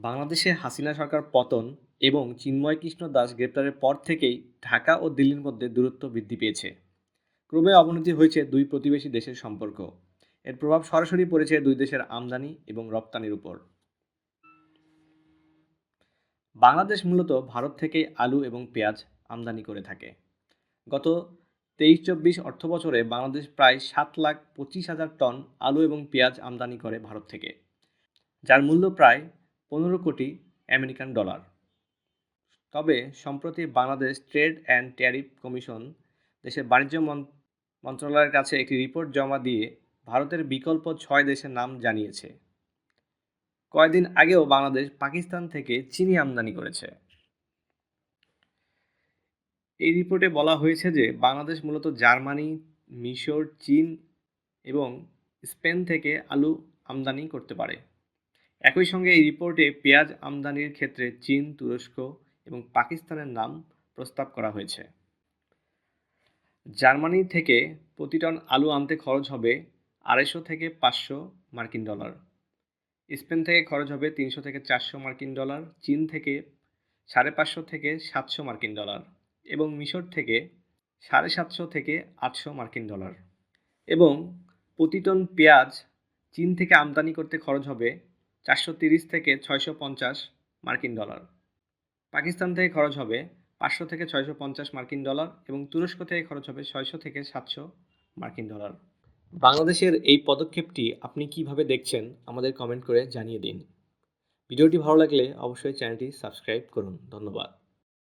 বাংলাদেশে হাসিনা সরকার পতন এবং চিন্ময় কৃষ্ণ দাস গ্রেপ্তারের পর থেকেই ঢাকা ও দিল্লির মধ্যে দূরত্ব বৃদ্ধি পেয়েছে। ক্রমে অবনতি হয়েছে দুই প্রতিবেশী দেশের সম্পর্ক। এর প্রভাব সরাসরি পড়েছে দুই দেশের আমদানি এবং রপ্তানির উপর। বাংলাদেশ মূলত ভারত থেকেই আলু এবং পেঁয়াজ আমদানি করে থাকে। গত তেইশ চব্বিশ অর্থ বছরে বাংলাদেশ প্রায় সাত লাখ পঁচিশ হাজার টন আলু এবং পেঁয়াজ আমদানি করে ভারত থেকে। যার মূল্য প্রায় পনেরো কোটি আমেরিকান ডলার। তবে সম্প্রতি Bangladesh trade and tariff commission দেশের বাণিজ্য মন্ত্রণালয়ের কাছে একটি রিপোর্ট জমা দিয়ে ভারতের বিকল্প ছয় দেশের নাম জানিয়েছে। কয়েকদিন আগেও বাংলাদেশ পাকিস্তান থেকে চিনি আমদানি করেছে। এই রিপোর্টে বলা হয়েছে যে বাংলাদেশ মূলত জার্মানি, মিশর, চীন এবং স্পেন থেকে আলু আমদানি করতে পারে। একই সঙ্গে এই রিপোর্টে পেঁয়াজ আমদানির ক্ষেত্রে চীন, তুরস্ক এবং পাকিস্তানের নাম প্রস্তাব করা হয়েছে। জার্মানি থেকে প্রতি টন আলু আনতে খরচ হবে আড়াইশো থেকে পাঁচশো মার্কিন ডলার। স্পেন থেকে খরচ হবে তিনশো থেকে চারশো মার্কিন ডলার, চীন থেকে সাড়ে পাঁচশো থেকে সাতশো মার্কিন ডলার এবং মিশর থেকে সাড়ে সাতশো থেকে আটশো মার্কিন ডলার। এবং প্রতি টন পেঁয়াজ চীন থেকে আমদানি করতে খরচ হবে চারশো তিরিশ থেকে ছয়শো পঞ্চাশ মার্কিন ডলার। পাকিস্তান থেকে খরচ হবে পাঁচশো থেকে ছয়শো পঞ্চাশ মার্কিন ডলার এবং তুরস্ক থেকে খরচ হবে ছয়শো থেকে সাতশো মার্কিন ডলার। বাংলাদেশের এই পদক্ষেপটি আপনি কীভাবে দেখছেন আমাদের কমেন্ট করে জানিয়ে দিন। ভিডিওটি ভালো লাগলে অবশ্যই চ্যানেলটি সাবস্ক্রাইব করুন। ধন্যবাদ।